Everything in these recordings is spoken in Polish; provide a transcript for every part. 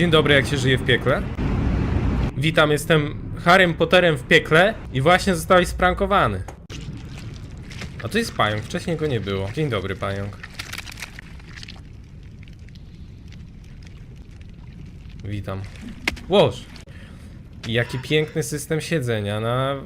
Dzień dobry, jak się żyje w piekle? Witam, jestem Harrym Potterem w piekle i właśnie zostałeś sprankowany. A to jest pająk, wcześniej go nie było. Dzień dobry, pająk. Witam. Łoż! Jaki piękny system siedzenia na...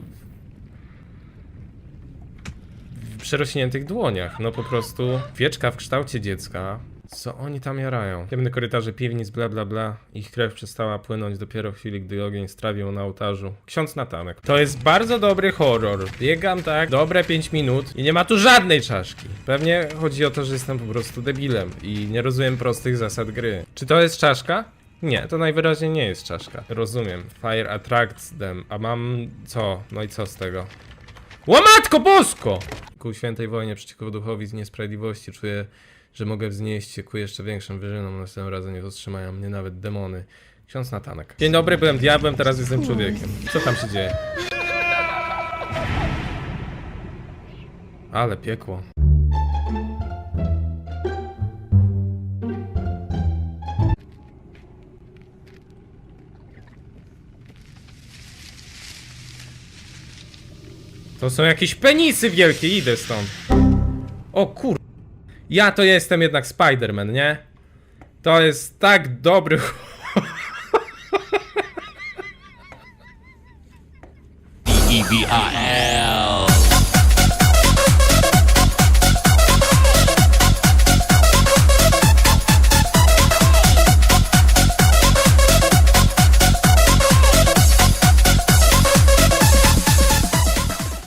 w przerośniętych dłoniach. No po prostu wieczka w kształcie dziecka. Co oni tam jarają? Ciemne korytarze piwnic, bla bla bla. Ich krew przestała płynąć dopiero w chwili, gdy ogień strawił na ołtarzu. Ksiądz Natanek. To jest bardzo dobry horror. Biegam tak, dobre 5 minut i nie ma tu żadnej czaszki. Pewnie chodzi o to, że jestem po prostu debilem i nie rozumiem prostych zasad gry. Czy to jest czaszka? Nie, to najwyraźniej nie jest czaszka. Rozumiem. Fire attracts them. A mam co? No i co z tego? Łamatko bosko! Ku świętej wojnie przeciwko duchowi z niesprawiedliwości czuję, że mogę wznieść się ku jeszcze większym wyżynom. Następnym razem nie powstrzymają mnie nawet demony. Ksiądz Natanek. Dzień dobry, byłem diabłem, teraz jestem człowiekiem. Co tam się dzieje? Ale piekło. To są jakieś penisy wielkie, idę stąd. O kur... Ja to jestem jednak Spider-Man, nie? To jest tak dobry... E-V-I-L.